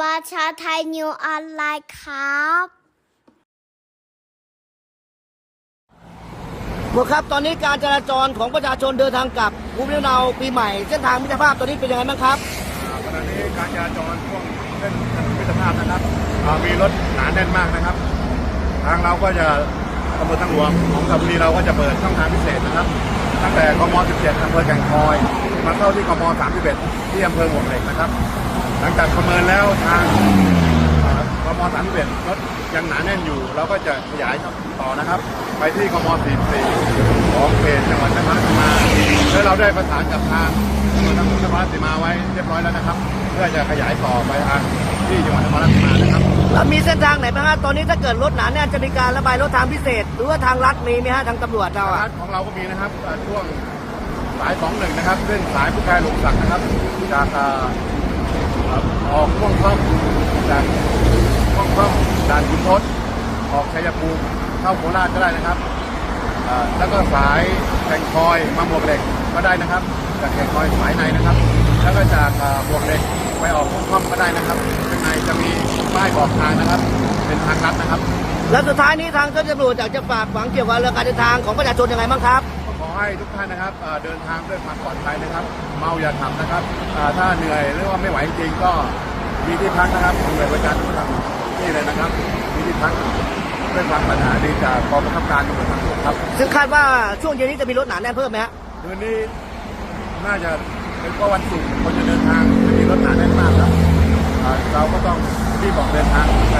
ประชาไทยนิวออนไลน์ครับ หมดครับ ตอนนี้การจราจรของประชาชนเดินทางกลับภูมิลำเนาปีใหม่ เส้นทางมิตรภาพตอนนี้เป็นยังไงบ้างครับ อ่าขณะนี้การจราจรช่วงเส้นถนนมิตรภาพนะครับอ่ามีรถหนาแน่นมากนะครับ ทางเราก็จะตำรวจทางหลวงของกระบุรีเราก็จะเปิดช่องทางพิเศษนะครับ ตั้งแต่กม 17อำเภอแก่งคอย มาเข้าที่กม 31 ที่อำเภอหมวกเหล็กนะครับ หลังจากประเมินแล้วทางอ่ากม31รถยังหนาแน่นอยู่ เราก็จะขยายต่อนะครับ ไปที่กม44ของเขตจังหวัดนครราชสีมาและเราได้ประสานกับทางตำรวจทางนครราชสีมาไว้เรียบร้อยแล้วนะครับ เพื่อจะขยายต่อไปทางที่จังหวัดนครราชสีมานะครับแล้วมีเส้นทางไหนบ้างฮะตอนนี้ถ้าเกิดรถหนาแน่นจะมีการระบายรถทางพิเศษ หรือว่าทางลัดมีไหมฮะทางตำรวจเราร้าอะนของเราก็มีนะครับเอ่อช่วงสายสองหนึ่งนะครับเส้นสายผู้การหลงสักดิ์นะครับจาก อ่าเอ่อกช่วงค่อมจากช่วงค่อมด่านขุนทศออกชัยภูมิเข้าโคราชก็ได้นะครับแล้วก็สายแก่งคอยมาบวกเหล็กก็ได้นะครับ จากแก่งคอยสายในนะครับ แล้วก็จากบวกเหล็กไปออกช่วงค่อมก็ได้นะครับข้างในจะมีป้ายบอกทางนะครับ เป็นทางลัดนะครับ แล้วสุดท้ายนี้ทางเจ้าหน้าที่ตำรวจอยากจะฝากหวังเกี่ยวกับเรื่องการเดินทางของประชาชนยังไงบ้างครับ ให้ทุกท่านนะครับเอ่อเดินทางด้วยความปลอดภัยนะครับ เมาอย่าขับนะครับอ่าถ้าเหนื่อยหรือว่าไม่ไหวจริงๆก็มีที่พักนะครับของหน่วยบริการทุกท่านนี่เลยนะครับมีที่พักด้วยความปัญหาดีจากกองบังคับการตำรวจทางหลวงครับ ซึ่งคาดว่าช่วงเย็นนี้จะมีรถหนาแน่นเพิ่มไหมฮะคืนนี้น่าจะเป็นเพราะวันศุกร์คนจะเดินทางจะมีรถหนาแน่นมากครับอ่าเราก็ต้องรีบออกเดินทางไป